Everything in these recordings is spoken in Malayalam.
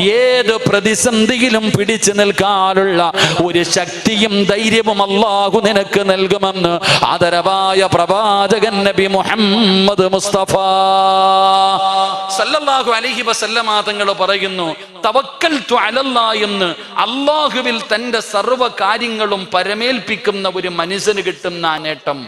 Yeah. ഏത് പ്രതിസന്ധിയിലും പിടിച്ചു നിൽക്കാനുള്ള ഒരു ശക്തിയും ധൈര്യവും അള്ളാഹു നിനക്ക് നൽകുമെന്ന് ആദരവായ പ്രവാചകൻ നബി മുഹമ്മദ് മുസ്തഫ. സല്ലല്ലാഹു അലൈഹി വസല്ലമ തങ്ങൾ പറയുന്നു തവക്കൽതു അലല്ലാ എന്ന് അള്ളാഹുവിൽ തന്റെ സർവ കാര്യങ്ങളും പരമേൽപ്പിക്കുന്ന ഒരു മനുഷ്യന് കിട്ടുന്ന ആ നേട്ടം.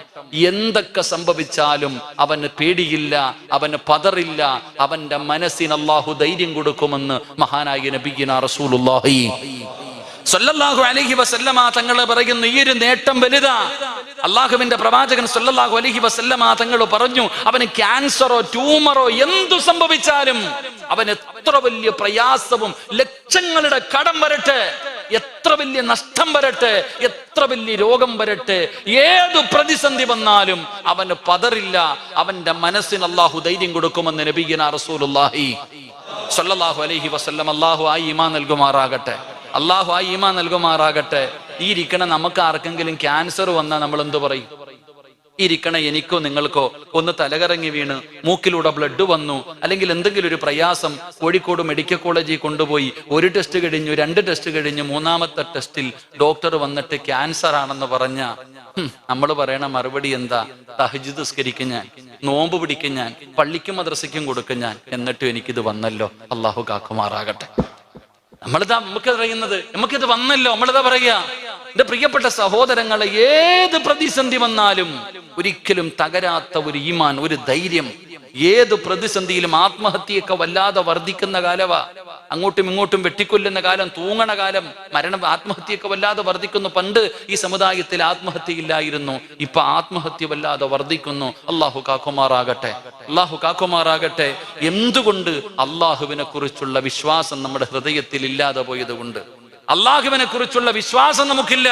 എന്തൊക്കെ സംഭവിച്ചാലും അവന് പേടിയില്ല അവന് പതറില്ല അവന്റെ മനസ്സിന് അള്ളാഹു ധൈര്യം കൊടുക്കുമെന്ന് മഹാനായ നബിഗിന റസൂലുള്ളാഹി. സല്ലല്ലാഹു അലൈഹി വസല്ലമ തങ്ങൾ പറയുന്നു ഈ ഒരു നേട്ടം വലുതാ. അള്ളാഹുവിന്റെ പ്രവാചകൻ സല്ലല്ലാഹു അലൈഹി വസല്ലമ തങ്ങൾ പറഞ്ഞു അവന് ക്യാൻസറോ ട്യൂമറോ എന്തു സംഭവിച്ചാലും അവന് എത്ര വലിയ പ്രയാസവും ലക്ഷങ്ങളുടെ കടം വരട്ടെ എത്ര വലിയ നഷ്ടം വരട്ടെ എത്ര വലിയ രോഗം വരട്ടെ ഏതു പ്രതിസന്ധി വന്നാലും അവന് പതറില്ല അവന്റെ മനസ്സിന് അള്ളാഹു ധൈര്യം കൊടുക്കുമെന്ന് നബീന റസൂലുള്ളാഹി. സല്ലല്ലാഹു അലൈഹി വസല്ലം അള്ളാഹു ആ ഈമാ നൽകുമാറാകട്ടെ. അള്ളാഹു ആ ഈമാ നൽകുമാറാകട്ടെ. ഈ ഇരിക്കണ നമുക്ക് ആർക്കെങ്കിലും ക്യാൻസർ വന്നാൽ നമ്മൾ എന്തു പറയും ഇരിക്കണ എനിക്കോ നിങ്ങൾക്കോ ഒന്ന് തലകറങ്ങി വീണ് മൂക്കിലൂടെ ബ്ലഡ് വന്നു അല്ലെങ്കിൽ എന്തെങ്കിലും ഒരു പ്രയാസം കോഴിക്കോട് മെഡിക്കൽ കോളേജിൽ കൊണ്ടുപോയി ഒരു ടെസ്റ്റ് കഴിഞ്ഞു രണ്ട് ടെസ്റ്റ് കഴിഞ്ഞു മൂന്നാമത്തെ ടെസ്റ്റിൽ ഡോക്ടർ വന്നിട്ട് ക്യാൻസർ ആണെന്ന് പറഞ്ഞ നമ്മൾ പറയണ മറുപടി എന്താ? തഹജിദ് സ്കരിക്കും ഞാൻ. നോമ്പ് പിടിക്കും ഞാൻ പള്ളിക്കും മദ്രസയ്ക്കും കൊടുക്കും ഞാൻ എന്നിട്ടും എനിക്കിത് വന്നല്ലോ. അള്ളാഹു കാക്കുമാറാകട്ടെ. നമ്മളിതാ നമുക്ക് അറിയുന്നത് നമുക്കിത് വന്നല്ലോ. നമ്മളിതാ പറയുക എന്റെ പ്രിയപ്പെട്ട സഹോദരങ്ങളെ ഏത് പ്രതിസന്ധി വന്നാലും ഒരിക്കലും തകരാത്ത ഒരു ഈമാൻ ഒരു ധൈര്യം ഏത് പ്രതിസന്ധിയിലും ആത്മഹത്യയൊക്കെ വല്ലാതെ വർദ്ധിക്കുന്ന കാലവാ. അങ്ങോട്ടും ഇങ്ങോട്ടും വെട്ടിക്കൊല്ലുന്ന കാലം തൂങ്ങണ കാലം മരണം ആത്മഹത്യയൊക്കെ വല്ലാതെ വർദ്ധിക്കുന്നു. പണ്ട് ഈ സമുദായത്തിൽ ആത്മഹത്യ ഇല്ലായിരുന്നു ഇപ്പൊ ആത്മഹത്യ വല്ലാതെ വർദ്ധിക്കുന്നു. അള്ളാഹു കാക്കുമാറാകട്ടെ. അള്ളാഹു കാക്കുമാറാകട്ടെ. എന്തുകൊണ്ട് അള്ളാഹുവിനെ കുറിച്ചുള്ള വിശ്വാസം നമ്മുടെ ഹൃദയത്തിൽ ഇല്ലാതെ പോയത് കൊണ്ട് അള്ളാഹുവിനെ കുറിച്ചുള്ള വിശ്വാസം നമുക്കില്ല.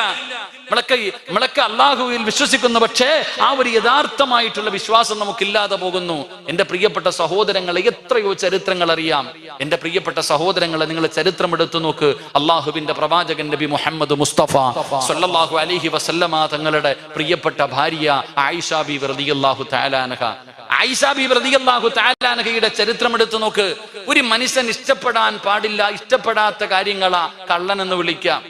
നമ്മളൊക്കെ നമ്മളൊക്കെ അള്ളാഹുവിൽ വിശ്വസിക്കുന്നു പക്ഷേ ആ ഒരു യഥാർത്ഥമായിട്ടുള്ള വിശ്വാസം നമുക്കില്ലാതെ പോകുന്നു. എന്റെ പ്രിയപ്പെട്ട സഹോദരങ്ങളെ എത്രയോ ചരിത്രങ്ങൾ അറിയാം. എന്റെ പ്രിയപ്പെട്ട സഹോദരങ്ങളെ നിങ്ങൾ ചരിത്രം എടുത്തു നോക്ക്. അള്ളാഹുവിന്റെ പ്രവാചകൻ നബി മുഹമ്മദ് മുസ്തഫ സല്ലല്ലാഹു അലൈഹി വസല്ലമ തങ്ങളുടെ പ്രിയപ്പെട്ട ഭാര്യ ആയിഷ ബി റളിയല്ലാഹു തആലാനഹ ആയിഷ ബി റളിയല്ലാഹു തആലാനഹയുടെ ചരിത്രം എടുത്തു നോക്ക്. ഒരു മനുഷ്യൻ ഇഷ്ടപ്പെടാൻ പാടില്ല ഇഷ്ടപ്പെടാത്ത കാര്യങ്ങളാ കള്ളനെന്ന് വിളിക്കാം.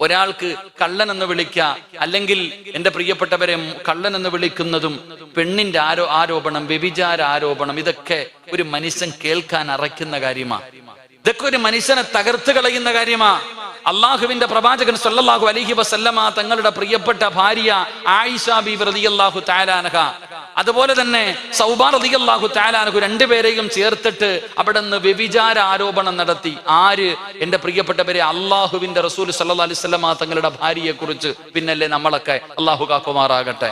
ഒരാൾക്ക് കള്ളൻ എന്ന് വിളിക്ക അല്ലെങ്കിൽ എന്റെ പ്രിയപ്പെട്ടവരെ കള്ളൻ എന്ന് വിളിക്കുന്നതും പെണ്ണിന്റെ ആരോ ആരോപണം വ്യഭിചാര ആരോപണം ഇതൊക്കെ ഒരു മനുഷ്യൻ കേൾക്കാൻ അറയ്ക്കുന്ന കാര്യമാ. ഇതൊക്കെ ഒരു മനുഷ്യനെ തകർത്ത് കളയുന്ന കാര്യമാ. അള്ളാഹുവിന്റെ പ്രവാചകൻ സല്ലാഹു അലഹി വസല്ലമ തങ്ങളുടെ പ്രിയപ്പെട്ട ഭാര്യ ആയിഷ ബി അള്ളാഹു തആലാനഹ അതുപോലെ തന്നെ സൗബാർ താലാനഹു തആലാനഹു രണ്ടുപേരെയും ചേർത്തിട്ട് അവിടെ നിന്ന് വ്യഭിചാര ആരോപണം നടത്തി. ആര്? എന്റെ പ്രിയപ്പെട്ടവരെ അള്ളാഹുവിന്റെ റസൂൽ സല്ലാ അലൈഹി വസല്ലമ തങ്ങളുടെ ഭാര്യയെ കുറിച്ച് പിന്നല്ലേ നമ്മളൊക്കെ അള്ളാഹു കാക്കുമാറാകട്ടെ.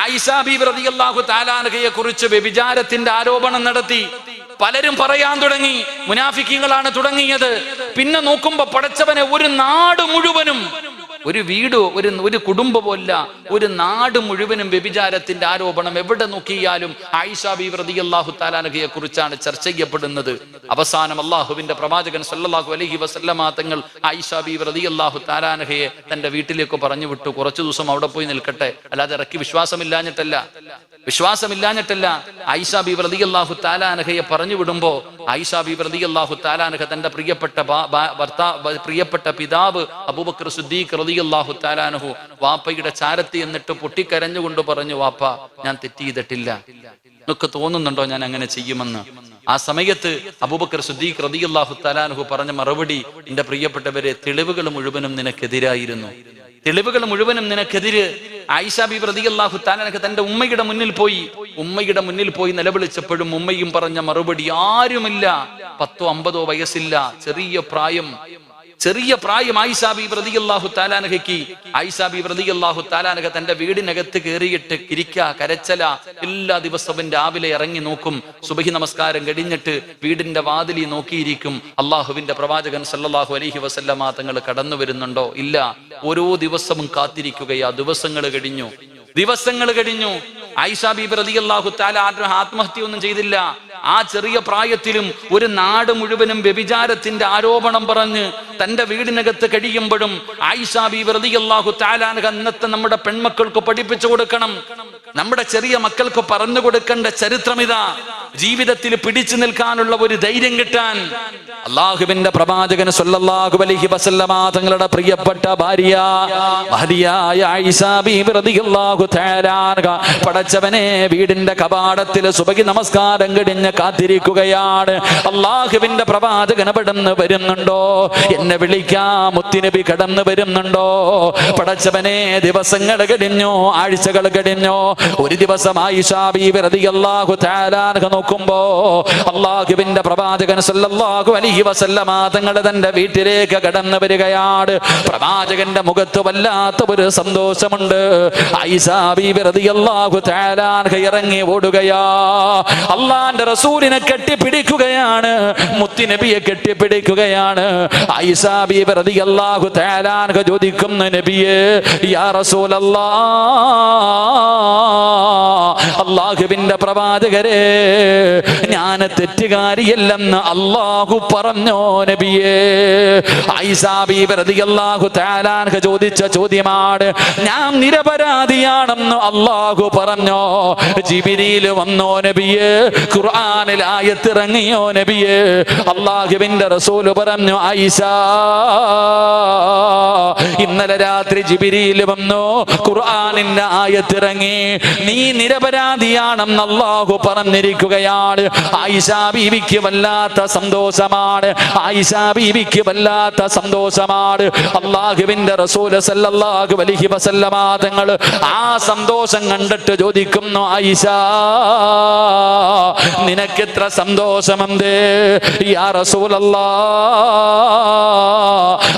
ആയിഷ ബി റളിയല്ലാഹു തആലാനഹയെ കുറിച്ച് വ്യഭിചാരത്തിന്റെ ആരോപണം നടത്തി. പലരും പറയാൻ തുടങ്ങി. മുനാഫിക്കുകളാണ് തുടങ്ങിയത്. പിന്നെ നോക്കുമ്പോ പടച്ചവനെ ഒരു നാട് മുഴുവനും ഒരു വീട് ഒരു ഒരു കുടുംബമല്ല ഒരു നാട് മുഴുവനും വ്യഭിചാരത്തിന്റെ ആരോപണം എവിടെ നോക്കിയാലും ആയിഷ ബി അള്ളാഹു തആലാനഹയെ കുറിച്ചാണ് ചർച്ച ചെയ്യപ്പെടുന്നത്. അവസാനം അള്ളാഹുവിന്റെ പ്രവാചകൻ സല്ലാഹു അലഹി വസല്ലമ തങ്ങൾ ആയിഷ ബി റളിയല്ലാഹു താലാനഹയെ തന്റെ വീട്ടിലേക്ക് പറഞ്ഞു വിട്ടു. കുറച്ചു ദിവസം അവിടെ പോയി നിൽക്കട്ടെ. അല്ലാതെ ഇറക്കി വിശ്വാസമില്ലാഞ്ഞിട്ടല്ല. വിശ്വാസമില്ലാഞ്ഞിട്ടല്ല. ആയിഷ ബി പ്രതി അള്ളാഹു താലാനഹയെ പറഞ്ഞു വിടുമ്പോ ആയിഷ ബി പ്രതി അള്ളാഹു താലാനഹ തന്റെ പ്രിയപ്പെട്ട പ്രിയപ്പെട്ട പിതാവ് അബൂബക്കർ സുദ്ദീഖ് റതി അള്ളാഹു താലാനഹു വാപ്പയുടെ ചാരത്തി എന്നിട്ട് പൊട്ടിക്കരഞ്ഞുകൊണ്ട് പറഞ്ഞു വാപ്പ ഞാൻ തെറ്റ് ചെയ്തിട്ടില്ല. എന്നൊക്കെ തോന്നുന്നുണ്ടോ ഞാൻ അങ്ങനെ ചെയ്യുമെന്ന്? ആ സമയത്ത് അബൂബക്കർ സുദ്ദീഖ് റളിയല്ലാഹു താലാനഹു പറഞ്ഞ മറുപടി എന്റെ പ്രിയപ്പെട്ടവരെ തെളിവുകൾ മുഴുവനും നിനക്കെതിരായിരുന്നു. തെളിവുകൾ മുഴുവനും നിനക്കെതിര് ആയിഷ പ്രതി അള്ളാഹു താനക്ക് തന്റെ ഉമ്മയുടെ മുന്നിൽ പോയി. ഉമ്മയുടെ മുന്നിൽ പോയി നിലവിളിച്ചപ്പോഴും ഉമ്മയും പറഞ്ഞ മറുപടി ആരുമില്ല. പത്തോ അമ്പതോ വയസ്സില്ല. ചെറിയ പ്രായം. ചെറിയ പ്രായം ആയിഷാബി പ്രതിയല്ലാഹു താലാനഹയ്ക്ക് ആയിഷാബി പ്രതിയല്ലാഹു താലാനഹ തന്റെ വീടിനകത്ത് കയറിയിട്ട് കിരിക്ക കരച്ചല എല്ലാ ദിവസവും രാവിലെ ഇറങ്ങി നോക്കും. സുബഹി നമസ്കാരം കഴിഞ്ഞിട്ട് വീടിന്റെ വാതിലി നോക്കിയിരിക്കും. അള്ളാഹുവിന്റെ പ്രവാചകൻ സല്ലാഹു അലഹി വസല്ലമ തങ്ങൾ കടന്നു വരുന്നുണ്ടോ? ഇല്ല. ഓരോ ദിവസവും കാത്തിരിക്കുകയാ. ദിവസങ്ങൾ കഴിഞ്ഞു. ദിവസങ്ങൾ കഴിഞ്ഞു. ആയിഷ പ്രതി റളിയല്ലാഹു തആല ആത്മഹത്യ ഒന്നും ചെയ്തില്ല. ആ ചെറിയ പ്രായത്തിലും ഒരു നാട് മുഴുവനും വ്യഭിചാരത്തിന്റെ ആരോപണം പറഞ്ഞ് തന്റെ വീടിനകത്ത് കഴിയുമ്പോഴും ആയിഷ ബീബി റളിയല്ലാഹു തആല അൻഹ അന്നത്തെ നമ്മുടെ പെൺമക്കൾക്ക് പഠിപ്പിച്ചു കൊടുക്കണം. നമ്മുടെ ചെറിയ മക്കൾക്ക് പറഞ്ഞു കൊടുക്കേണ്ട ചരിത്രം ഇതാ ജീവിതത്തിൽ പിടിച്ചു നിൽക്കാനുള്ള ഒരു ധൈര്യം കിട്ടാൻ അള്ളാഹുവിന്റെ പ്രവാചകൻ സല്ലല്ലാഹു അലൈഹി വസല്ലമ തങ്ങളുടെ പ്രിയപ്പെട്ട ഭാര്യ ബീബി റളിയല്ലാഹു തആല പടച്ചവനെ വീടിന്റെ കവാടത്തിൽ സുബഹി നമസ്കാരം കഴിഞ്ഞ് കാത്തിരിക്കുകയാണ്. അള്ളാഹുവിന്റെ പ്രവാചകൻ പെടുന്ന് വരുന്നുണ്ടോ? എന്നെ വിളിക്കാം മുത്തിനബി കടന്നു വരുന്നുണ്ടോ? പടച്ചവനെ ദിവസങ്ങൾ കഴിഞ്ഞോ? ആഴ്ചകൾ കഴിഞ്ഞോ? ഒരു ദിവസം ആയിഷ ബീബി റളിയല്ലാഹു തആല നോക്കുമ്പോ അള്ളാഹുവിന്റെ പ്രവാചകൻ സല്ലല്ലാഹു അലൈഹി വസല്ലമ തങ്ങൾ തന്റെ വീട്ടിലേക്ക് കടന്നു വരികയാണ്. പ്രവാചകന്റെ മുഖത്ത് വല്ലാത്ത ഒരു സന്തോഷമുണ്ട് ഇറങ്ങി ഓടുകയാ. അള്ളാന്റെ റസൂലിനെ കെട്ടിപ്പിടിക്കുകയാണ്. മുത്തിനബിയെ കെട്ടിപ്പിടിക്കുകയാണ്. അൻഹ ചോദിക്കുന്നു നബിയെ യാ അള്ളാഹുവിന്റെ പ്രവാചകരെ ഞാൻ തെറ്റുകാരിയല്ലെന്ന് അള്ളാഹു പറഞ്ഞോ നബിയേ? ഐസാബിഹു താലാൻഹ ചോദിച്ച ചോദ്യമാണ് ഞാൻ നിരപരാധിയാണെന്ന് അള്ളാഹു പറഞ്ഞോ? ജിബിരിയിൽ വന്നോ നബിയേ? ഖുർആാനിൽ ആയത്തിറങ്ങിയോ നബിയേ? അള്ളാഹുവിന്റെ റസൂൽ പറഞ്ഞു ഐസ ഇന്നലെ രാത്രി ജിബിരിയിൽ വന്നു ഖുർആാനിന്റെ ആയത്തിറങ്ങി. നീ നിരപരാധിയാണെന്ന് അള്ളാഹു പറഞ്ഞിരിക്കുകയാണ്. ഐസ ബീവിക്ക് വല്ലാത്ത സന്തോഷമാണ് ആയിഷ ബീവിക്ക് വല്ലാത്ത സന്തോഷമാണ്. അള്ളാഹുവിന്റെ റസൂൽ സല്ലല്ലാഹു അലൈഹി വസല്ലമ തങ്ങൾ ആ സന്തോഷം കണ്ടിട്ട് ചോദിക്കുന്നു ആയിഷ നിനക്കെത്ര സന്തോഷമെന്തേ യാ റസൂലല്ലാ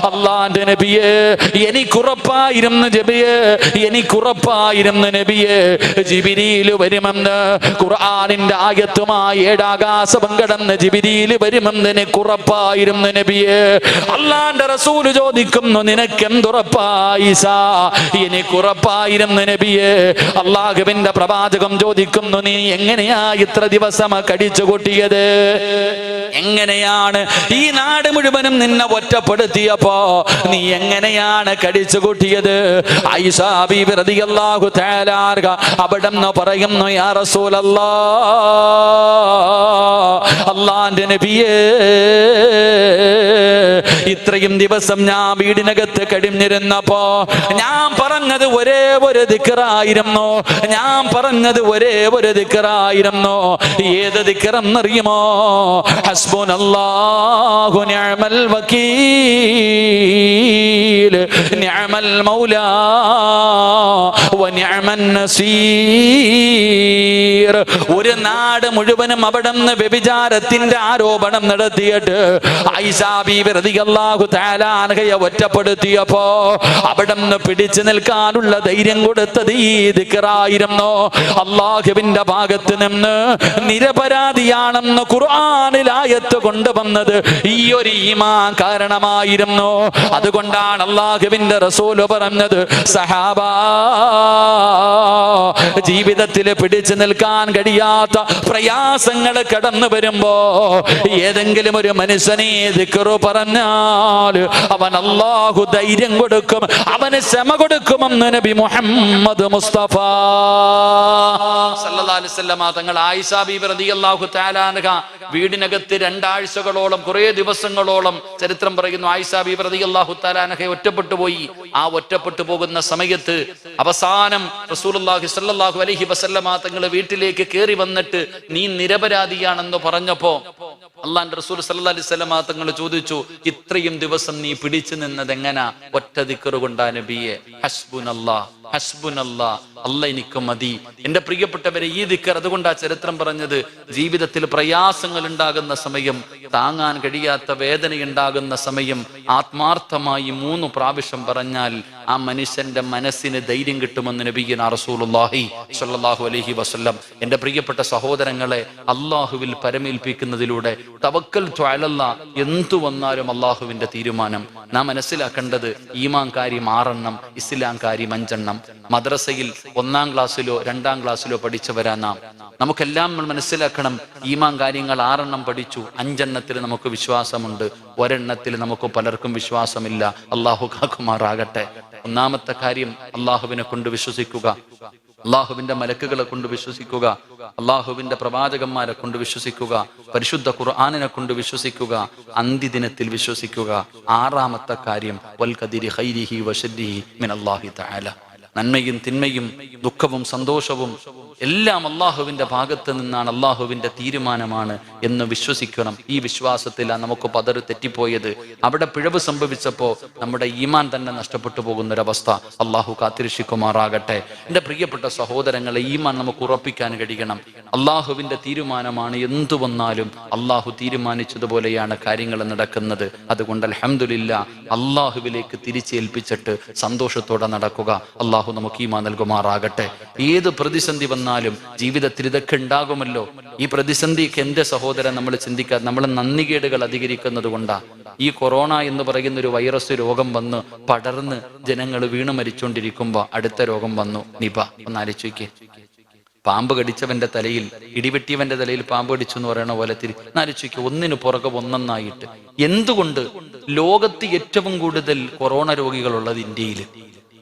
അള്ളാന്റെ നബിയെ എനിക്കുറപ്പായിരുന്നു ജബിയെ എനിക്കുറപ്പായിരുന്നു നബിയെ. ജിബിരിയിൽ വരുമെന്ന് ഖുർആാനിന്റെ ആയത്തുമായി ഏഴാകാശം കടന്ന് ജിബിരിയിൽ വരുമെന്ന് എനിക്കുറപ്പായിരുന്നു നബിയെ. അള്ളാന്റെ റസൂൽ ചോദിക്കുന്നു നിനക്ക് നിനക്കെന്തുറപ്പായിസ എനിക്കുറപ്പായിരുന്നു നബിയെ. അള്ളാഹുവിന്റെ പ്രവാചകം ചോദിക്കുന്നു നീ എങ്ങനെയാ ഇത്ര ദിവസം കടിച്ചു കൂട്ടിയത് എങ്ങനെയാണ് ഈ നാട് മുഴുവനും നിന്നെ ഒറ്റപ്പെടുത്തിയപ്പോ നീ എങ്ങനെയാണ് കടിച്ചു കൂട്ടിയത് അവിടെന്ന് പറയുന്നു യാ റസൂലല്ലാ അള്ളാന്റെ നബിയേ ഇത്രയും ദിവസം ഞാൻ വീടിനകത്ത് കഴിഞ്ഞിരുന്നപ്പോ ഞാൻ പറഞ്ഞത് ഒരേ ഒരു ദിക്കറായിരുന്നു? ഞാൻ പറഞ്ഞത് ഒരേ ഒരു ദിക്കറായിരുന്നു? ഏത് ദിക്കറെന്നറിയുമോ? ഹസ്ബുനല്ലാഹു നിഅമൽ വക്കീൽ നിഅമൽ മൗലാ. ഒരു നാട് മുഴുവനും അവിടെ നിന്ന് വ്യഭിചാരത്തിന്റെ ആരോപണം നടത്തിയിട്ട് ഒറ്റപ്പെടുത്തിയപ്പോ അവിടെ നിന്ന് പിടിച്ചു നിൽക്കാനുള്ള ധൈര്യം കൊടുത്തത് ഈ അള്ളാഹുവിന്റെ ഭാഗത്ത് നിന്ന് നിരപരാധിയാണെന്ന് ഖുർആാനിലായത്ത് കൊണ്ടുവന്നത് ഈ ഒരു ഈമാ കാരണമായിരുന്നു. അതുകൊണ്ടാണ് അള്ളാഹുവിന്റെ റസൂൽ പറഞ്ഞത് സഹാബാ ജീവിതത്തിൽ പിടിച്ചു നിൽക്കാൻ കഴിയാത്ത പ്രയാസങ്ങൾ കടന്നു വരുമ്പോ ഏതെങ്കിലും ഒരു മനുഷ്യനെ ദിക്കറു പറഞ്ഞാൽ അവൻ അള്ളാഹു ധൈര്യം കൊടുക്കും അവന് ക്ഷമ കൊടുക്കുമെന്ന് നബി മുഹമ്മദ് മുസ്തഫ. തങ്ങൾ ആയിഷ റളിയല്ലാഹു വീടിനകത്ത് രണ്ടാഴ്ചകളോളം കുറേ ദിവസങ്ങളോളം ചരിത്രം പറയുന്നു. ആയിഷ ബീബി റളിയല്ലാഹു തആല ഒറ്റപ്പെട്ടു പോയി. ആ ഒറ്റപ്പെട്ടു പോകുന്ന സമയത്ത് അവസാനം റസൂലുള്ളാഹി സ്വല്ലല്ലാഹു അലൈഹി വസല്ലമ തങ്ങൾ വീട്ടിലേക്ക് കയറി വന്നിട്ട് നീ നിരപരാധിയാണെന്ന് പറഞ്ഞപ്പോ അള്ളാന്റെ റസൂൽ സല്ലാ അലൈഹി വസല്ലമ തങ്ങൾ ചോദിച്ചു ഇത്രയും ദിവസം നീ പിടിച്ചു നിന്നത് എങ്ങനാ ഒറ്റ ദിക്കറുകൊണ്ടാണ് കൊണ്ടാ ഹസ്ബുൻ ഹസ്ബുനല്ലാ അല്ല എനിക്ക് മതി. എന്റെ പ്രിയപ്പെട്ടവരെ ഈ ദിക്കർ അതുകൊണ്ടാ ചരിത്രം പറഞ്ഞത് ജീവിതത്തിൽ പ്രയാസങ്ങൾ ഉണ്ടാകുന്ന സമയം താങ്ങാൻ കഴിയാത്ത വേദന ഉണ്ടാകുന്ന സമയം ആത്മാർത്ഥമായി മൂന്ന് പ്രാവശ്യം പറഞ്ഞാൽ ആ മനുഷ്യന്റെ മനസ്സിന് ധൈര്യം കിട്ടുമെന്ന് നബിയൻ റസൂലുള്ളാഹി സ്വല്ലല്ലാഹു അലൈഹി വസല്ലം. എന്റെ പ്രിയപ്പെട്ട സഹോദരങ്ങളെ അള്ളാഹുവിൽ പരമേൽപ്പിക്കുന്നതിലൂടെ തവക്കൽ ത്വാലല്ല എന്തു വന്നാലും അള്ളാഹുവിന്റെ തീരുമാനം. നാം മനസ്സിലാക്കേണ്ടത് ഈമാൻ കാര്യം ആറെണ്ണം കാര്യം അഞ്ചെണ്ണം മദ്രസയിൽ ഒന്നാം ക്ലാസ്സിലോ രണ്ടാം ക്ലാസ്സിലോ പഠിച്ചവരാ നാം. നമുക്കെല്ലാം നമ്മൾ മനസ്സിലാക്കണം ഈമാൻ കാര്യങ്ങൾ ആറെണ്ണം പഠിച്ചു അഞ്ചെണ്ണത്തിൽ നമുക്ക് വിശ്വാസമുണ്ട് ഒരെണ്ണത്തിൽ നമുക്ക് പലർക്കും വിശ്വാസമില്ല. അള്ളാഹു കാക്കുമാറാകട്ടെ. ഒന്നാമത്തെ കാര്യം അള്ളാഹുവിനെ കൊണ്ട് വിശ്വസിക്കുക. അള്ളാഹുവിന്റെ മലക്കുകളെ കൊണ്ട് വിശ്വസിക്കുക. അള്ളാഹുവിന്റെ പ്രവാചകന്മാരെ കൊണ്ട് വിശ്വസിക്കുക. പരിശുദ്ധ ഖുർആാനിനെ കൊണ്ട് വിശ്വസിക്കുക. അന്ത്യദിനത്തിൽ വിശ്വസിക്കുക. ആറാമത്തെ കാര്യം വൽ കദിരി ഹൈരിഹി വശരിഹി മിൻ അള്ളാഹി നന്മയും തിന്മയും ദുഃഖവും സന്തോഷവും എല്ലാം അള്ളാഹുവിന്റെ ഭാഗത്ത് നിന്നാണ് അള്ളാഹുവിന്റെ തീരുമാനമാണ് എന്ന് വിശ്വസിക്കണം. ഈ വിശ്വാസത്തിലാണ് നമുക്ക് പതറ് തെറ്റിപ്പോയത്. അവിടെ പിഴവ് സംഭവിച്ചപ്പോ നമ്മുടെ ഈമാൻ തന്നെ നഷ്ടപ്പെട്ടു പോകുന്ന ഒരവസ്ഥ അള്ളാഹു കാത്തിരക്ഷിക്കുമാറാകട്ടെ. എന്റെ പ്രിയപ്പെട്ട സഹോദരങ്ങളെ ഈമാൻ നമുക്ക് ഉറപ്പിക്കാൻ കഴിയണം. അള്ളാഹുവിന്റെ തീരുമാനമാണ് എന്തു വന്നാലും അള്ളാഹു തീരുമാനിച്ചതുപോലെയാണ് കാര്യങ്ങൾ നടക്കുന്നത്. അതുകൊണ്ട് അലഹമില്ല അള്ളാഹുവിലേക്ക് തിരിച്ചേൽപ്പിച്ചിട്ട് സന്തോഷത്തോടെ നടക്കുക. അള്ളാഹു നമുക്ക് ഈമാ നൽകുമാറാകട്ടെ. ഏത് പ്രതിസന്ധി വന്നാലും ജീവിതത്തിൽ ഇതൊക്കെ ഉണ്ടാകുമല്ലോ. ഈ പ്രതിസന്ധിക്ക് എന്റെ സഹോദരൻ നമ്മൾ ചിന്തിക്കാതെ നമ്മൾ നന്ദികേടുകൾ അധികരിക്കുന്നത് കൊണ്ടാ. ഈ കൊറോണ എന്ന് പറയുന്ന ഒരു വൈറസ് രോഗം വന്ന് പടർന്ന് ജനങ്ങൾ വീണ് മരിച്ചോണ്ടിരിക്കുമ്പോ അടുത്ത രോഗം വന്നു. നിപ ഒന്ന് ആലോചിക്കേ. പാമ്പ് കടിച്ചവന്റെ തലയിൽ ഇടിവെട്ടിയവന്റെ തലയിൽ പാമ്പ് കടിച്ചു എന്ന് പറയുന്ന പോലെ തിരി നാലിച്ചയ്ക്ക് ഒന്നിനു പുറകെ ഒന്നൊന്നായിട്ട്. എന്തുകൊണ്ട് ലോകത്ത് ഏറ്റവും കൂടുതൽ കൊറോണ രോഗികളുള്ളത് ഇന്ത്യയിൽ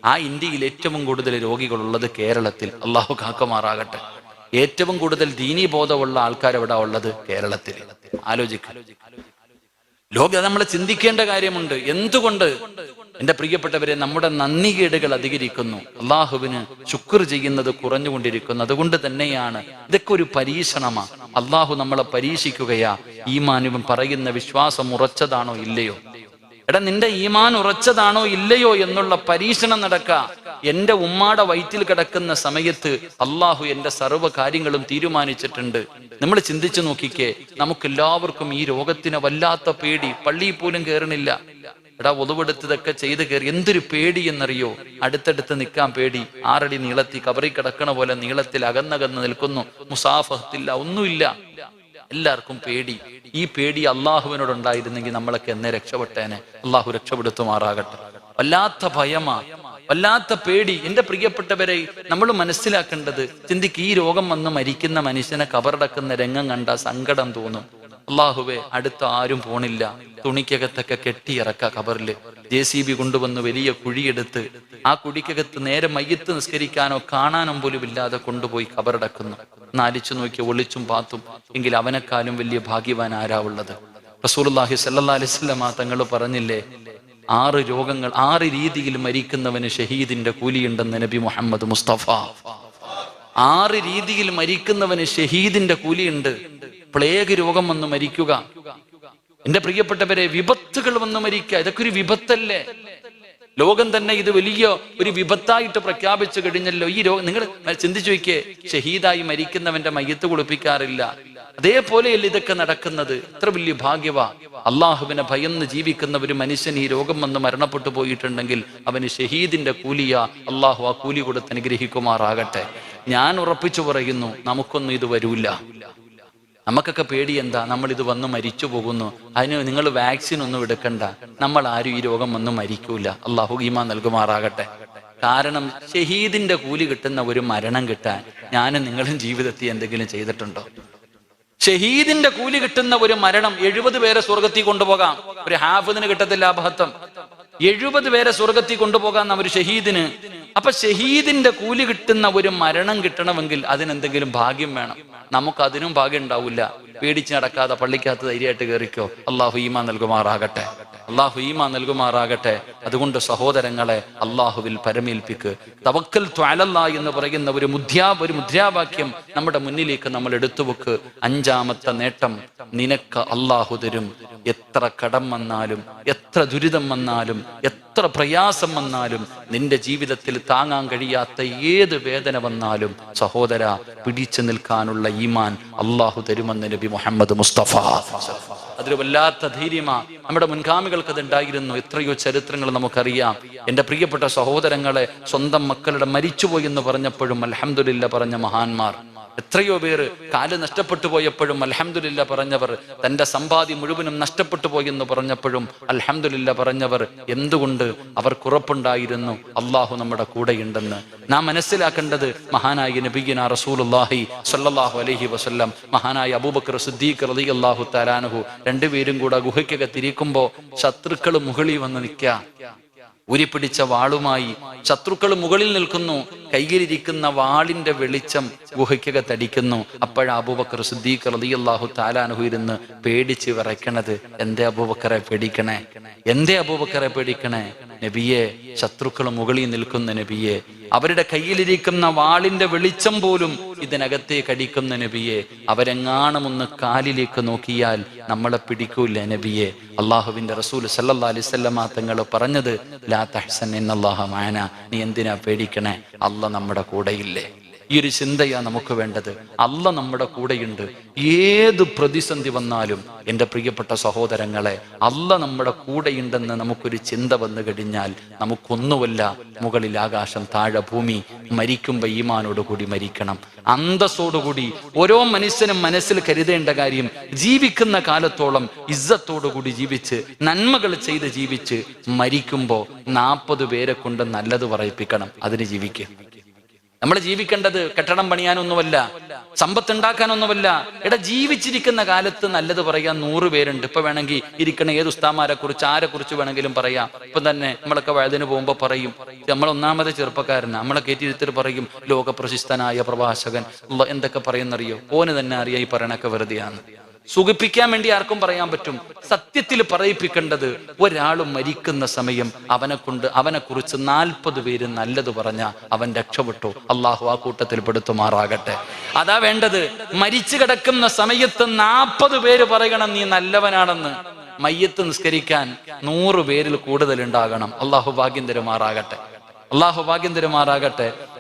ആ ഇന്ത്യയിൽ ഏറ്റവും കൂടുതൽ രോഗികളുള്ളത് കേരളത്തിൽ. അള്ളാഹു കാക്കമാറാകട്ടെ. ഏറ്റവും കൂടുതൽ ദീനീ ബോധമുള്ള ആൾക്കാർ എവിടെ ഉള്ളത്? കേരളത്തിൽ. ആലോചിക്കുക ലോക നമ്മൾ ചിന്തിക്കേണ്ട കാര്യമുണ്ട്. എന്തുകൊണ്ട് എന്റെ പ്രിയപ്പെട്ടവരെ നമ്മുടെ നന്ദികേടുകൾ അധികരിക്കുന്നു. അള്ളാഹുവിന് ശുക്ർ ചെയ്യുന്നത് കുറഞ്ഞുകൊണ്ടിരിക്കുന്നു. അതുകൊണ്ട് തന്നെയാണ് ഇതൊക്കെ ഒരു പരീക്ഷണമാ. അള്ളാഹു നമ്മളെ പരീക്ഷിക്കുകയാ. ഈമാനുവൻ പറയുന്ന വിശ്വാസം ഉറച്ചതാണോ ഇല്ലയോ? എടാ നിന്റെ ഈമാൻ ഉറച്ചതാണോ ഇല്ലയോ എന്നുള്ള പരീക്ഷണം നടക്ക. എന്റെ ഉമ്മാടെ വയറ്റിൽ കിടക്കുന്ന സമയത്ത് അള്ളാഹു എന്റെ സർവ കാര്യങ്ങളും തീരുമാനിച്ചിട്ടുണ്ട്. നമ്മൾ ചിന്തിച്ചു നോക്കിക്കേ നമുക്ക് എല്ലാവർക്കും ഈ രോഗത്തിന് വല്ലാത്ത പേടി. പള്ളിയിൽ പോലും കയറണില്ല എടാ ഒളിവെടുത്തതൊക്കെ ചെയ്ത് കയറി. എന്തൊരു പേടി എന്നറിയോ? അടുത്തടുത്ത് നിൽക്കാൻ പേടി. ആറടി നീളത്തി കബറി കിടക്കണ പോലെ നീളത്തിൽ അകന്നകന്ന് നിൽക്കുന്നു. മുസാഫത്തില്ല ഒന്നുമില്ല. എല്ലാവർക്കും പേടി. ഈ പേടി അള്ളാഹുവിനോട് ഉണ്ടായിരുന്നെങ്കിൽ നമ്മളൊക്കെ എന്നെ രക്ഷപ്പെട്ടേനെ. അള്ളാഹു രക്ഷപ്പെടുത്തുമാറാകട്ടെ. വല്ലാത്ത ഭയമാ. വല്ലാത്ത പേടി. എന്റെ പ്രിയപ്പെട്ടവരെ നമ്മൾ മനസ്സിലാക്കേണ്ടത് ചിന്തിക്ക് ഈ രോഗം വന്ന് മരിക്കുന്ന മനുഷ്യനെ കബറടക്കുന്ന രംഗം കണ്ട സങ്കടം തോന്നും. അള്ളാഹുവെ അടുത്ത ആരും പോണില്ല. തുണിക്കകത്തൊക്കെ കെട്ടിയിറക്ക കബറിൽ ജെ സി ബി കൊണ്ടുവന്ന് വലിയ കുഴിയെടുത്ത് ആ കുഴിക്കകത്ത് നേരെ മയ്യത്ത് നിസ്കരിക്കാനോ കാണാനോ പോലും ഇല്ലാതെ കൊണ്ടുപോയി കബറടക്കുന്നു നാലിച്ചു നോക്കി ഒളിച്ചും പാത്തും. എങ്കിൽ അവനെക്കാലും വലിയ ഭാഗ്യവാൻ ആരാ ഉള്ളത്? റസൂലുള്ളാഹി സല്ലല്ലാഹു അലൈഹി വസല്ലമ തങ്ങൾ പറഞ്ഞില്ലേ ആറ് രോഗങ്ങൾ ആറ് രീതിയിൽ മരിക്കുന്നവന് ഷഹീദിന്റെ കൂലിയുണ്ടെന്ന് നബി മുഹമ്മദ് മുസ്തഫ. ആറ് രീതിയിൽ മരിക്കുന്നവന് ഷഹീദിന്റെ കൂലിയുണ്ട്. പ്ലേഗ് രോഗം വന്ന് മരിക്കുക. എന്റെ പ്രിയപ്പെട്ടവരെ വിപത്തുകൾ വന്ന് മരിക്കുക ഇതൊക്കെ ഒരു വിപത്തല്ലേ? ലോകം തന്നെ ഇത് വലിയ ഒരു വിപത്തായിട്ട് പ്രഖ്യാപിച്ചു കഴിഞ്ഞല്ലോ. ഈ രോഗം നിങ്ങൾ ചിന്തിച്ചു നോക്കിയേ ഷഹീദായി മരിക്കുന്നവന്റെ മയ്യത്ത് കുളിപ്പിക്കാറില്ല. അതേപോലെയല്ല ഇതൊക്കെ നടക്കുന്നത്. എത്ര വലിയ ഭാഗ്യവാ. അള്ളാഹുവിനെ ഭയന്ന് ജീവിക്കുന്ന ഒരു മനുഷ്യൻ ഈ രോഗം വന്ന് മരണപ്പെട്ടു പോയിട്ടുണ്ടെങ്കിൽ അവന് ഷഹീദിന്റെ കൂലിയ അള്ളാഹു ആ കൂലി കൊടുത്ത് അനുഗ്രഹിക്കുമാറാകട്ടെ. ഞാൻ ഉറപ്പിച്ചു പറയുന്നു നമുക്കൊന്നും ഇത് വരൂല. നമുക്കൊക്കെ പേടി എന്താ നമ്മൾ ഇത് വന്ന് മരിച്ചു പോകുന്നു. അതിന് നിങ്ങൾ വാക്സിൻ ഒന്നും എടുക്കണ്ട. നമ്മൾ ആരും ഈ രോഗം വന്ന് മരിക്കൂല. അള്ളാഹു ഈമാ നൽകുമാറാകട്ടെ. കാരണം ഷഹീദിന്റെ കൂലി കിട്ടുന്ന ഒരു മരണം കിട്ടാൻ ഞാനും നിങ്ങളും ജീവിതത്തിൽ എന്തെങ്കിലും ചെയ്തിട്ടുണ്ടോ? ഷഹീദിന്റെ കൂലി കിട്ടുന്ന ഒരു മരണം എഴുപത് പേരെ സ്വർഗത്തിൽ കൊണ്ടുപോകാം. ഒരു ഹാഫിന് കിട്ടത്തില്ല അബഹത്വം എഴുപത് പേരെ സ്വർഗത്തിൽ കൊണ്ടുപോകാം ഒരു ഷഹീദിന്. അപ്പൊ ഷഹീദിന്റെ കൂലി കിട്ടുന്ന ഒരു മരണം കിട്ടണമെങ്കിൽ അതിനെന്തെങ്കിലും ഭാഗ്യം വേണം. നമുക്ക് അതിനും ഭാഗ്യം ഉണ്ടാവില്ല. പേടിച്ച് നടക്കാതെ പള്ളിക്കകത്ത് ധൈര്യമായിട്ട് കയറിക്കോ അള്ളാഹു ഈമാ നൽകുമാറാകട്ടെ. അള്ളാഹു ഈമാ നൽകുമാറാകട്ടെ. അതുകൊണ്ട് സഹോദരങ്ങളെ അള്ളാഹുവിൽ പരമേൽപ്പിക്ക്. തവക്കൽ ത്വാലല്ല എന്ന് പറയുന്ന ഒരു മുദ്രാ ഒരു മുദ്രാവാക്യം നമ്മുടെ മുന്നിലേക്ക് നമ്മൾ എടുത്തു വെക്ക്. അഞ്ചാമത്തെ നേട്ടം നിനക്ക് അള്ളാഹു തരും. എത്ര കടം വന്നാലും എത്ര ദുരിതം വന്നാലും എത്ര പ്രയാസം വന്നാലും നിന്റെ ജീവിതത്തിൽ താങ്ങാൻ കഴിയാത്ത ഏത് വേദന വന്നാലും സഹോദര പിടിച്ചു നിൽക്കാനുള്ള ഈമാൻ അള്ളാഹു തരുമെന്ന് നബി മുഹമ്മദ് മുസ്തഫ. അതൊരു വല്ലാത്ത ധൈര്യമാ നമ്മുടെ മുൻഗാമികൾക്ക് അത് ഉണ്ടായിരുന്നു എത്രയോ ചരിത്രങ്ങൾ നമുക്കറിയാം. എന്റെ പ്രിയപ്പെട്ട സഹോദരങ്ങളെ സ്വന്തം മക്കളുടെ മരിച്ചുപോയി എന്ന് പറഞ്ഞപ്പോഴും അലഹമുല്ല പറഞ്ഞ മഹാന്മാർ. എത്രയോ പേര് കാൽ നഷ്ടപ്പെട്ടു പോയപ്പോഴും അലഹമുല്ല പറഞ്ഞവർ തന്റെ സമ്പാദ്യം മുഴുവനും നഷ്ടപ്പെട്ടു പോയെന്ന് പറഞ്ഞപ്പോഴും അലഹമുല്ല പറഞ്ഞവർ എന്തുകൊണ്ട് അവർക്ക് ഉറപ്പുണ്ടായിരുന്നു? അള്ളാഹു നമ്മുടെ കൂടെയുണ്ടെന്ന്. നാം മനസ്സിലാക്കേണ്ടത് മഹാനായ നബിഗിന റസൂലുല്ലാഹി സല്ലാഹു അലൈഹി വസല്ലം മഹാനായ അബൂബക്കർ റലി അള്ളാഹു തആലാനഹു രണ്ടുപേരും കൂടെ ഗുഹയ്ക്കൊക്കെ തിരിക്കുമ്പോ ശത്രുക്കൾ മുകളിൽ വന്ന് നിൽക്കുക ഉരിപ്പിടിച്ച വാളുമായി ശത്രുക്കൾ മുകളിൽ നിൽക്കുന്നു. കയ്യിലിരിക്കുന്ന വാളിന്റെ വെളിച്ചം ഗുഹയ്ക്കകത്തടിക്കുന്നു. അപ്പോഴാ അബൂബക്കർ സിദ്ദീഖ് റളിയല്ലാഹു താലാനുഹു ഇരുന്ന് പേടിച്ച് വിറയ്ക്കണത് എന്തേ അബൂബക്കറെ പേടിക്കണേ? എന്തേ അബൂബക്കറെ പേടിക്കണേ? നബിയെ ശത്രുക്കൾ മുകളിൽ നിൽക്കുന്ന നബിയെ അവരുടെ കയ്യിലിരിക്കുന്ന വാളിന്റെ വെളിച്ചം പോലും ഇതിനകത്തേക്ക് കടിക്കുന്ന നബിയെ അവരെങ്ങാണം ഒന്ന് കാലിലേക്ക് നോക്കിയാൽ നമ്മളെ പിടിക്കൂല നബിയെ? അള്ളാഹുവിന്റെ റസൂൽ സല്ലാ അലിസ്വല്ലമ തങ്ങൾ പറഞ്ഞത് ലാ തഹ്സൻ എന്നല്ലാഹ മാന. നീ എന്തിനാ പേടിക്കണേ? അല്ല നമ്മുടെ കൂടെയില്ലേ? ഈ ഒരു ചിന്തയാണ് നമുക്ക് വേണ്ടത്. അല്ല നമ്മുടെ കൂടെയുണ്ട്. ഏത് പ്രതിസന്ധി വന്നാലും എന്റെ പ്രിയപ്പെട്ട സഹോദരങ്ങളെ അല്ല നമ്മുടെ കൂടെയുണ്ടെന്ന് നമുക്കൊരു ചിന്ത വന്നു കഴിഞ്ഞാൽ നമുക്കൊന്നുമല്ല മുകളിൽ ആകാശം താഴെ ഭൂമി മരിക്കുമ്പോൾ ഈമാനോട് കൂടി മരിക്കണം. അന്തസ്സോടുകൂടി ഓരോ മനുഷ്യനും മനസ്സിൽ കരുതേണ്ട കാര്യം ജീവിക്കുന്ന കാലത്തോളം ഇസ്സത്തോടുകൂടി ജീവിച്ച് നന്മകൾ ചെയ്ത് ജീവിച്ച് മരിക്കുമ്പോൾ നാൽപ്പത് പേരെ കൊണ്ട് നല്ലത് പറയിപ്പിക്കണം. അതിന് ജീവിക്കുക നമ്മൾ ജീവിക്കേണ്ടത് കെട്ടണം പണിയാനൊന്നുമല്ല സമ്പത്ത് ഉണ്ടാക്കാനൊന്നുമല്ല ഇട ജീവിച്ചിരിക്കുന്ന കാലത്ത് നല്ലത് പറയാൻ നൂറ് പേരുണ്ട്. ഇപ്പൊ വേണമെങ്കിൽ ഇരിക്കണ ഏത് ഉസ്താമാരെ കുറിച്ച് ആരെ കുറിച്ച് വേണമെങ്കിലും പറയാം. ഇപ്പൊ തന്നെ നമ്മളൊക്കെ വഴുതിന് പോകുമ്പോ പറയും നമ്മൾ ഒന്നാമത് ചെറുപ്പക്കാരൻ നമ്മളെ കയറ്റിയിരുത്തിട്ട് പറയും ലോക പ്രശസ്തനായ പ്രഭാഷകൻ എന്തൊക്കെ പറയുന്നറിയോ? ഓന് തന്നെ അറിയാം ഈ പറയണൊക്കെ വെറുതെയാണ് സുഖിപ്പിക്കാൻ വേണ്ടി ആർക്കും പറയാൻ പറ്റും. സത്യത്തിൽ പറയിപ്പിക്കേണ്ടത് ഒരാൾ മരിക്കുന്ന സമയം അവനെ കൊണ്ട് അവനെ കുറിച്ച് നാൽപ്പത് പേര് നല്ലത് പറഞ്ഞ അവൻ രക്ഷപ്പെട്ടു. അള്ളാഹു ആ കൂട്ടത്തിൽ പെടുത്തുമാറാകട്ടെ. അതാ വേണ്ടത്. മരിച്ചു കിടക്കുന്ന സമയത്ത് നാൽപ്പത് പേര് പറയണം നീ നല്ലവനാണെന്ന്. മയ്യത്ത് നിസ്കരിക്കാൻ നൂറ് പേരിൽ കൂടുതൽ ഉണ്ടാകണം അള്ളാഹു ഭാഗ്യം തരുമാറാകട്ടെ. അള്ളാഹു ഭാഗ്യം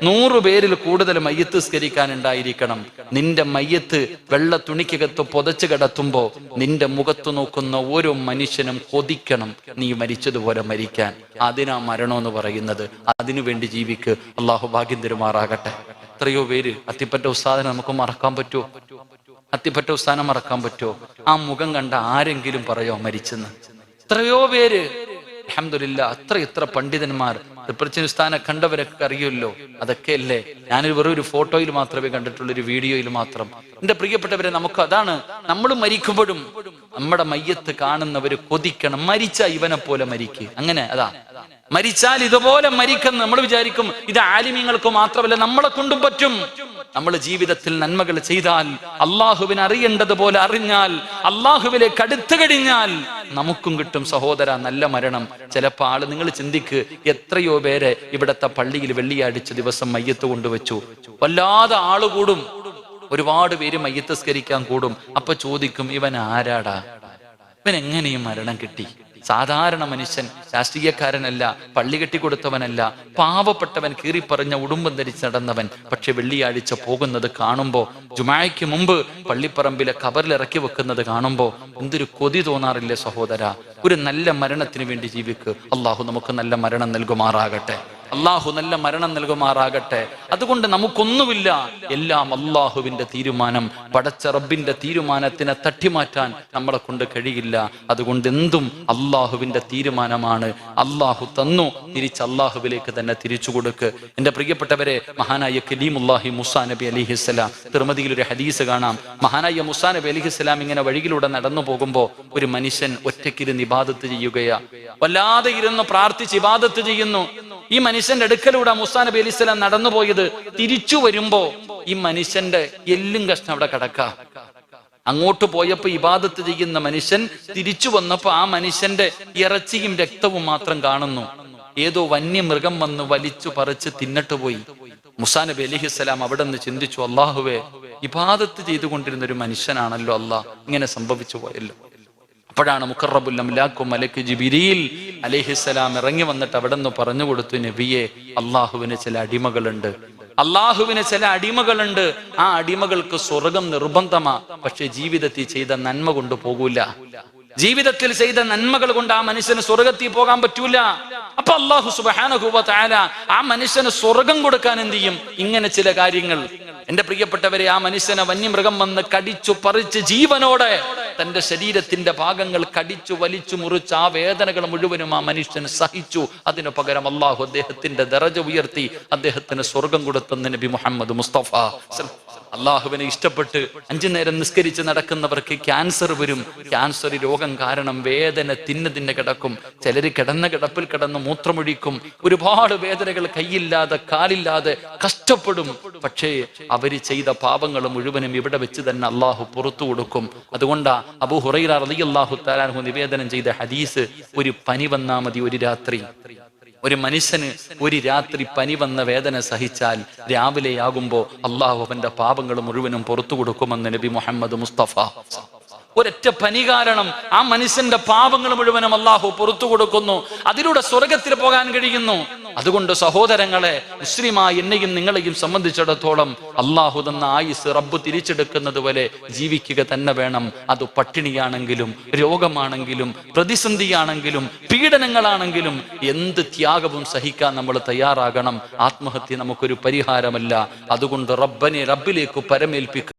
നൂറു പേരിൽ കൂടുതൽ മയ്യത്ത് സ്കരിക്കാൻ ഉണ്ടായിരിക്കണം നിന്റെ മയ്യത്ത് വെള്ള തുണിക്കകത്ത് പൊതച്ചു കിടത്തുമ്പോ നിന്റെ മുഖത്ത് നോക്കുന്ന ഓരോ മനുഷ്യനും കൊതിക്കണം. നീ മരിച്ചതുപോലെ മരിക്കാൻ. അതിനാ മരണം എന്ന് പറയുന്നത്. അതിനു വേണ്ടി ജീവിക്ക്. അള്ളാഹു ഭാഗ്യം തരുമാറാകട്ടെ എത്രയോ പേര് അത്തിപ്പറ്റ ഉസ്താദിനെ നമുക്ക് മറക്കാൻ പറ്റുമോ അത്തിപ്പറ്റ ഉസ്താനം മറക്കാൻ പറ്റുമോ ആ മുഖം കണ്ട ആരെങ്കിലും പറയോ മരിച്ചെന്ന്? എത്രയോ പേര്. അഹമ്മദില്ല അത്ര ഇത്ര പണ്ഡിതന്മാർ സ്ഥാനം കണ്ടവരൊക്കെ അറിയുമല്ലോ? അതൊക്കെ അല്ലേ? ഞാനൊരു വെറും ഒരു ഫോട്ടോയിൽ മാത്രമേ കണ്ടിട്ടുള്ളൂ ഒരു വീഡിയോയിൽ മാത്രം. എന്റെ പ്രിയപ്പെട്ടവരെ നമുക്ക് അതാണ് നമ്മൾ മരിക്കുമ്പോഴും നമ്മുടെ മയ്യത്ത് കാണുന്നവര് കൊതിക്കണം. മരിച്ച ഇവനെ പോലെ മരിക്കുക അങ്ങനെ അതാ. മരിച്ചാൽ ഇതുപോലെ മരിക്കുന്ന നമ്മൾ വിചാരിക്കും. ഇത് ആലിമ്യങ്ങൾക്ക് മാത്രമല്ല നമ്മളെ കൊണ്ടും പറ്റും. നമ്മൾ ജീവിതത്തിൽ നന്മകൾ ചെയ്താൽ അള്ളാഹുവിനെ അറിയേണ്ടതുപോലെ അറിഞ്ഞാൽ അള്ളാഹുവിലേക്ക് അടുത്തു കഴിഞ്ഞാൽ നമുക്കും കിട്ടും സഹോദര നല്ല മരണം. ചിലപ്പോൾ ആൾ നിങ്ങൾ ചിന്തിക്ക് എത്രയോ പേരെ ഇവിടത്തെ പള്ളിയിൽ വെള്ളിയാഴ്ച ദിവസം മയ്യത്ത് കൊണ്ടുവച്ചു. വല്ലാതെ ആൾ കൂടും. ഒരുപാട് പേര് മയ്യത്ത് സ്കരിക്കാൻ കൂടും. അപ്പൊ ചോദിക്കും ഇവൻ ആരാടാ? ഇവൻ എങ്ങനെയും മരണം കിട്ടി. സാധാരണ മനുഷ്യൻ രാഷ്ട്രീയക്കാരനല്ല പള്ളി കെട്ടിക്കൊടുത്തവനല്ല പാവപ്പെട്ടവൻ കീറിപ്പറഞ്ഞ ഉടുമ്പം ധരിച്ച് നടന്നവൻ. പക്ഷെ വെള്ളിയാഴ്ച പോകുന്നത് കാണുമ്പോ ജുമായയ്ക്ക് മുമ്പ് പള്ളിപ്പറമ്പിലെ കബറിൽ ഇറക്കി വെക്കുന്നത് കാണുമ്പോ എന്തൊരു കൊതി തോന്നാറില്ലേ സഹോദര. ഒരു നല്ല മരണത്തിന് വേണ്ടി ജീവിക്ക്. അള്ളാഹു നമുക്ക് നല്ല മരണം നൽകുമാറാകട്ടെ. അള്ളാഹു നല്ല മരണം നൽകുമാറാകട്ടെ. അതുകൊണ്ട് നമുക്കൊന്നുമില്ല. എല്ലാം അള്ളാഹുവിന്റെ തീരുമാനം. പടച്ച റബ്ബിന്റെ തീരുമാനത്തിനെ തട്ടിമാറ്റാൻ നമ്മളെ കൊണ്ട് കഴിയില്ല. അതുകൊണ്ട് എന്തും അള്ളാഹുവിന്റെ തീരുമാനമാണ്. അള്ളാഹു തന്നു. തിരിച്ച് അള്ളാഹുവിലേക്ക് തന്നെ തിരിച്ചു കൊടുക്ക്. എന്റെ പ്രിയപ്പെട്ടവരെ മഹാനായ കലീമുല്ലാഹി മുസാ നബി അലിഹിസ്സലാം തിരുമതിയിൽ ഒരു ഹദീസ് കാണാം. മഹാനായ മുസാ നബി അലിഹിസ്സലാം ഇങ്ങനെ വഴിയിലൂടെ നടന്നു പോകുമ്പോൾ ഒരു മനുഷ്യൻ ഒറ്റയ്ക്കിരുന്ന് ഇബാദത്ത് ചെയ്യുകയാ. വല്ലാതെ ഇരുന്ന് പ്രാർത്ഥിച്ച് ഇബാദത്ത് ചെയ്യുന്നു. ഈ മനുഷ്യന്റെ അടുക്കലൂടെ മുസാ നബി അലി സ്വലാം നടന്നു പോയത് തിരിച്ചു വരുമ്പോ ഈ മനുഷ്യന്റെ എല്ലും കഷ്ണം അവിടെ കിടക്ക. അങ്ങോട്ട് പോയപ്പോ ഇബാദത്ത് ചെയ്യുന്ന മനുഷ്യൻ തിരിച്ചു വന്നപ്പോ ആ മനുഷ്യന്റെ ഇറച്ചിയും രക്തവും മാത്രം കാണുന്നു. ഏതോ വന്യമൃഗം വന്ന് വലിച്ചു പറിച്ച് തിന്നിട്ട് പോയി. മുസാ നബി അലിഹിസ്സലാം അവിടെ നിന്ന് ചിന്തിച്ചു അള്ളാഹുവേ ഇബാദത്ത് ചെയ്തുകൊണ്ടിരുന്ന ഒരു മനുഷ്യനാണല്ലോ അള്ളാഹ് ഇങ്ങനെ സംഭവിച്ചു പോയല്ലോ. അപ്പോഴാണ് മുഖറബുല്ലാക്കും മലക്ക് ജിബിരിയിൽ അലിഹിസ്സലാം ഇറങ്ങി വന്നിട്ട് അവിടെ നിന്ന് പറഞ്ഞു കൊടുത്തു നബിയെ അള്ളാഹുവിന് ചില അടിമകളുണ്ട്. അള്ളാഹുവിന് ചില അടിമകളുണ്ട്. ആ അടിമകൾക്ക് സ്വർഗം നിർബന്ധമാ. പക്ഷെ ജീവിതത്തിൽ ചെയ്ത നന്മ കൊണ്ട് പോകൂല. ജീവിതത്തിൽ ചെയ്ത നന്മകൾ കൊണ്ട് ആ മനുഷ്യന് സ്വർഗത്തിൽ പോകാൻ പറ്റൂല. അപ്പൊ അള്ളാഹു സുബാനുഭൂവത്തായ ആ മനുഷ്യന് സ്വർഗം കൊടുക്കാൻ എന്ത് ചെയ്യും? ഇങ്ങനെ ചില കാര്യങ്ങൾ. എന്റെ പ്രിയപ്പെട്ടവരെ ആ മനുഷ്യനെ വന്യമൃഗം വന്ന് കടിച്ചു പറിച്ച് ജീവനോടെ തന്റെ ശരീരത്തിന്റെ ഭാഗങ്ങൾ കടിച്ചു വലിച്ചു മുറിച്ച് ആ വേദനകൾ മുഴുവനും ആ മനുഷ്യൻ സഹിച്ചു. അതിനു പകരം അള്ളാഹു അദ്ദേഹത്തിന്റെ ദറജ ഉയർത്തി അദ്ദേഹത്തിന് സ്വർഗം കൊടുത്തെന്ന് നബി മുഹമ്മദ് മുസ്തഫ. അള്ളാഹുവിനെ ഇഷ്ടപ്പെട്ട് അഞ്ചു നേരം നിസ്കരിച്ച് നടക്കുന്നവർക്ക് ക്യാൻസർ വരും. ക്യാൻസർ രോഗം കാരണം വേദന തിന്ന് തിന്നെ കിടക്കും. ചിലര് കിടന്ന കിടപ്പിൽ കിടന്ന് മൂത്രമൊഴിക്കും. ഒരുപാട് വേദനകൾ കൈയില്ലാതെ കാലില്ലാതെ കഷ്ടപ്പെടും. പക്ഷേ അവർ ചെയ്ത പാപങ്ങൾ മുഴുവനും ഇവിടെ വെച്ച് തന്നെ അള്ളാഹു പുറത്തു കൊടുക്കും. അതുകൊണ്ടാ അബു ഹുറൈറ റളിയല്ലാഹു തആലാഹു നിവേദനം ചെയ്ത ഹദീസ് ഒരു പനി വന്നാ മതി ഒരു രാത്രി. ഒരു മനുഷ്യന് ഒരു രാത്രി പനി വന്ന വേദന സഹിച്ചാൽ രാവിലെയാകുമ്പോൾ അള്ളാഹു അവന്റെ പാപങ്ങൾ മുഴുവനും പുറത്തു കൊടുക്കുമെന്ന് നബി മുഹമ്മദ് മുസ്തഫ. ഒരൊറ്റ പനി കാരണം ആ മനുഷ്യന്റെ പാപങ്ങൾ മുഴുവനും അള്ളാഹു പുറത്തു കൊടുക്കുന്നു. അതിലൂടെ സ്വർഗത്തിൽ പോകാൻ കഴിയുന്നു. അതുകൊണ്ട് സഹോദരങ്ങളെ മുസ്ലിമായി എന്നെയും നിങ്ങളെയും സംബന്ധിച്ചിടത്തോളം അള്ളാഹു തന്ന ആയുസ് റബ്ബ് തിരിച്ചെടുക്കുന്നത് പോലെ ജീവിക്കുക തന്നെ വേണം. അത് പട്ടിണിയാണെങ്കിലും രോഗമാണെങ്കിലും പ്രതിസന്ധിയാണെങ്കിലും പീഡനങ്ങളാണെങ്കിലും എന്ത് ത്യാഗവും സഹിക്കാൻ നമ്മൾ തയ്യാറാകണം. ആത്മഹത്യ നമുക്കൊരു പരിഹാരമല്ല. അതുകൊണ്ട് റബ്ബനെ റബ്ബിലേക്ക് പരമേൽപ്പിക്കുക